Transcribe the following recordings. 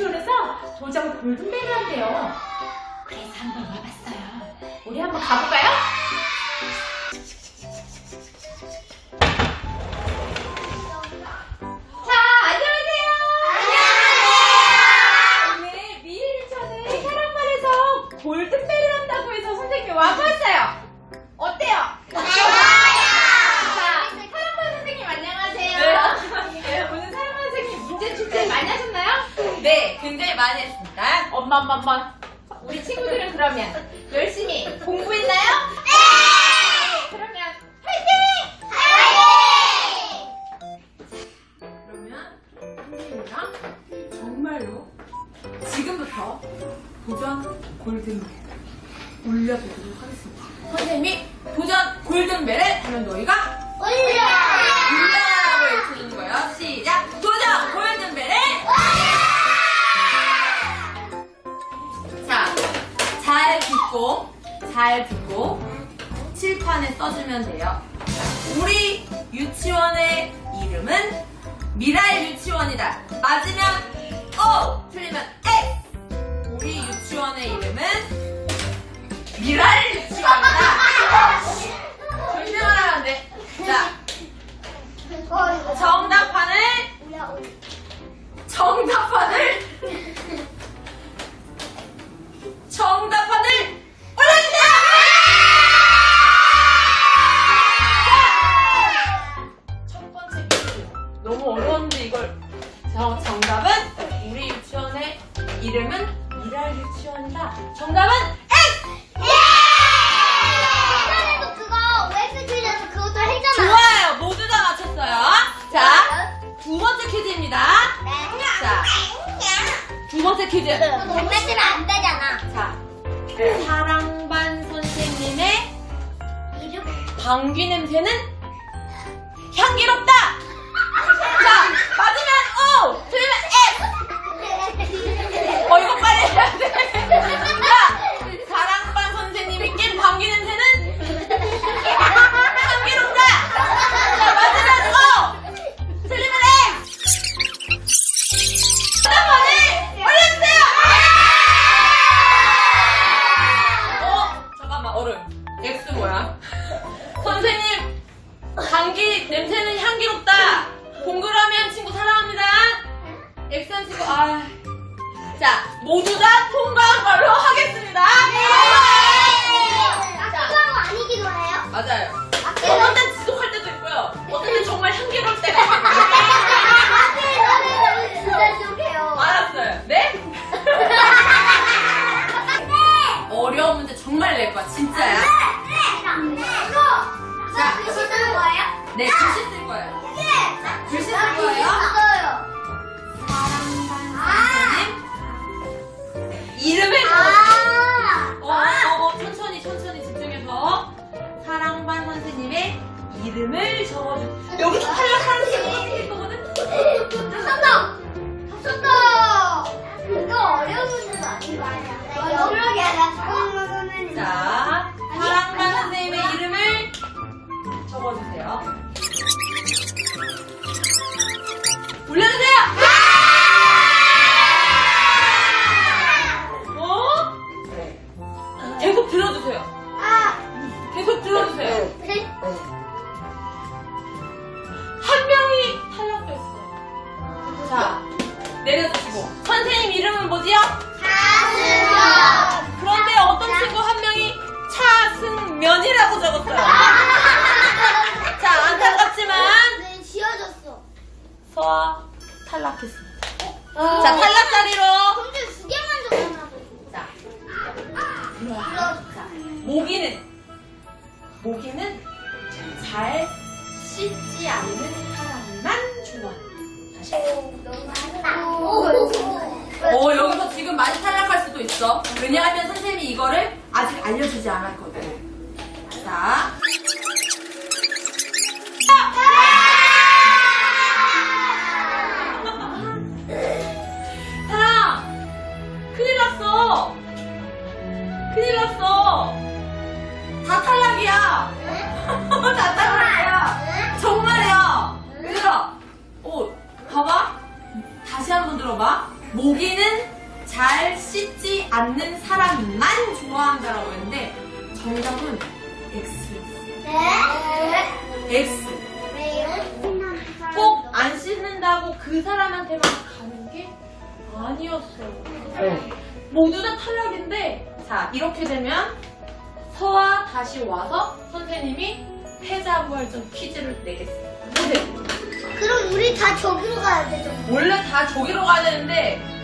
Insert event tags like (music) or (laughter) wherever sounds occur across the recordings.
유치원에서 도장 골든벨을 한대요. 그래서 한번 와봤어요. 우리 한번 가볼까요? 열심히 공부했나요? 잘 듣고 칠판에 써주면 돼요. 우리 유치원의 이름은 미랄 유치원이다. 맞으면 O, 틀리면 X. 우리 유치원의 이름은 미랄 유치원이다. 절대 말하면 안 돼. 자, 정답판을 정답판을 정답판을 번째 퀴즈. 장난치면 안 되잖아. 자, 사랑반 선생님의 이름 방귀 냄새는 향기롭다. 자, 맞으면 O, 틀리면 해가지고 아. 자 모두 다 통과한 걸로 하겠습니다. 네. 낙지하고 아, 아니기도 해요? 맞아요. 어떤 땐 지독할 때도 있고요. 어떤 땐 정말 향기로울 때가 있고요. 낙지는 아, 네. 아, 네. 네. 진짜 지독해요. 알았어요. 네? (laughs) 어려운 문제 정말 낼 거야. 진짜야. 네. 네. 이거. 자, 이거 쓰는 거예요? 네. 90 이름을 적어주. 여기서 탈락하는 친구가 생길 거거든? 합성도! 합성도! 이거 어려운 문제는 아닌 거 아니야? 어려운 게 자, 사랑반 선생님의 이름을 적어주세요. 올려주세요! 어? 계속 들어주세요. 아! 계속 들어주세요. 자, 내려주시고. 선생님 이름은 뭐지요? 가슴! 그런데 어떤 친구 한 명이 차승면이라고 적었어요. (laughs) 자, 안타깝지만 네, 지어졌어. 서아 탈락했습니다. 자, 탈락 자리로. 근데 두 개만. 자, 들어와. 자, 모기는 모기는 잘 씻지 않는 사람만 좋아. 다시. 어, 여기서 지금 많이 탈락할 수도 있어. 왜냐하면 선생님이 이거를 아직 알려주지 않았거든. 자. 사랑! 큰일 났어! 큰일 났어! 고기는 잘 씻지 않는 사람만 좋아한다라고 했는데 정답은 X. 네. X. 꼭 안 씻는다고 그 사람한테만 가는 게 아니었어요. 모두 다 탈락인데 자 이렇게 되면 서와 다시 와서 선생님이 패자부활전 퀴즈를 내겠습니다. 선생님 그럼 우리 다 저기로 가야 되죠. 원래 다 저기로 가야 되는데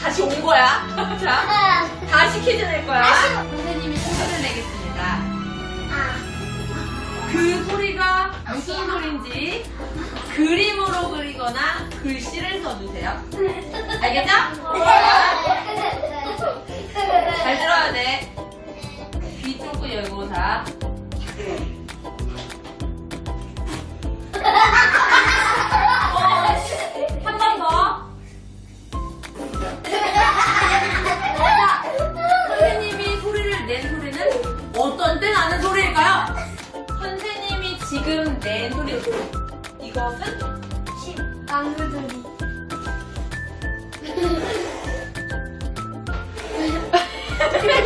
다시 온 거야. (laughs) 자 다시 퀴즈 낼 거야. 선생님이 소리를 내겠습니다. 아. 그 소리가 무슨 소리인지 그림으로 그리거나 글씨를 써주세요. 알겠죠? 잘 들어야 돼. 귀 쫑긋 열고 자. (laughs) 낸 소리. 이것은 방울들이. (laughs)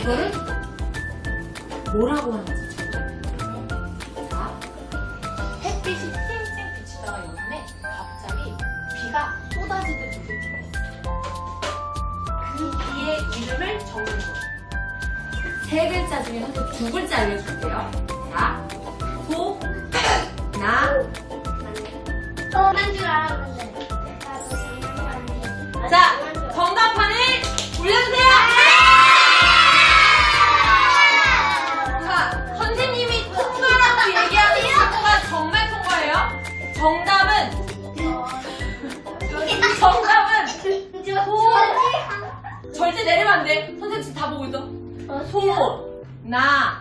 그거를 뭐라고 하는지 자, 햇빛이 쨍쨍 비치다가 요즘에 갑자기 비가 쏟아지듯 있어. 그 비의 이름을 적는 거예요. 세 글자 중에 선생님 두 글자 알려줄게요. 자, 소, 나, 어, 난줄 알았는데. 자, 정답판을 올려주세요! 정답은, 정답은, 소, 절대 내리면 안 돼. 선생님 지금 다 보고 있어. 소, 나,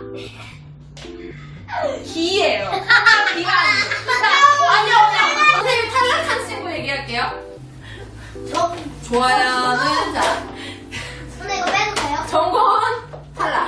기예요. 기가 아니요, 아니요. 선생님 탈락한 친구 얘기할게요. 좋아요는 자, 근데 이거 빼도 돼요? 정권 탈락.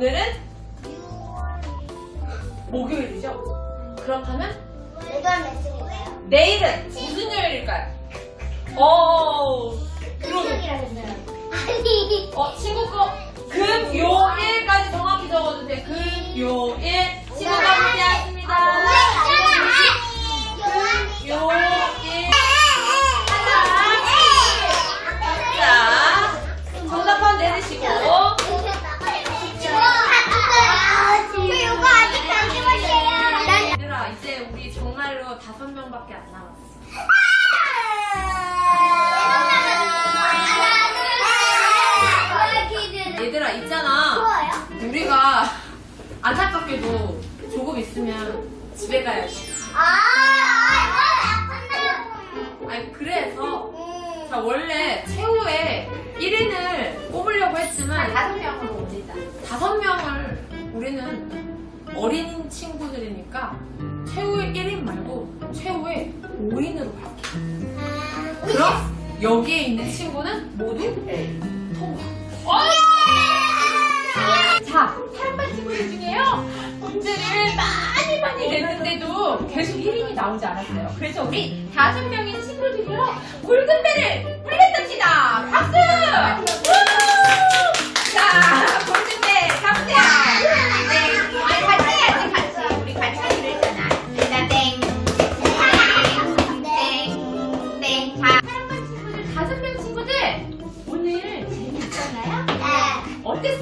오늘은 목요일이죠? 그렇다면 내가 몇 층인가요? 내일은 무슨 요일일까요? 어, 그러게. 아니. 어, 친구 거 금요일까지 정확히 적어주세요. 금요일. 명밖에 안 남았어. 얘들아, 있잖아. 좋아요? 우리가 안타깝게도 조금 있으면 집에 가야지. 아, 아니, 그래서. 자, 원래 최후에 1인을 뽑으려고 했지만 다섯 명으로 올리자. 다섯 명을 우리는 어린 친구들이니까 최후의 1인 말고 최후의 5인으로 갈게. 그럼 여기에 있는 친구는 모두 통과. 자, 사랑반 친구들 중에요. 문제를 많이 많이 냈는데도 계속 1인이 나오지 않았어요. 그래서 우리 다섯 명의 친구들이요. 골든벨을 달렸답니다. 박수!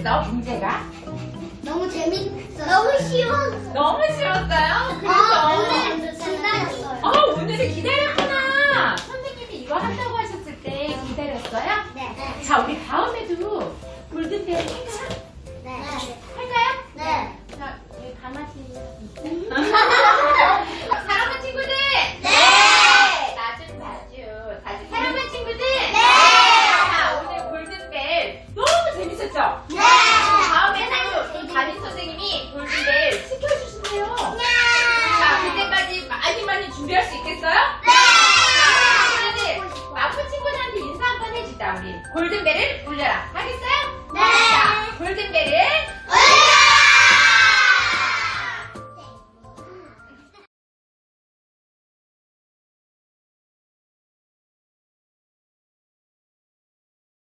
네. 어땠어, 문제가? 너무 재밌어. 너무 쉬웠어. 너무 쉬웠어요? 아, 그래서 오늘 기다렸어요. 아, 오늘을 기다렸구나. 선생님이 이거 한다고 하셨을 때 기다렸어요? 네. 자, 우리 다음에 준비할 수 있겠어요? 친구들, 마프 친구들한테 인사 한번 해주자, 우리. 골든벨을 울려라. 하겠어요? 네. 자, 골든벨을 네.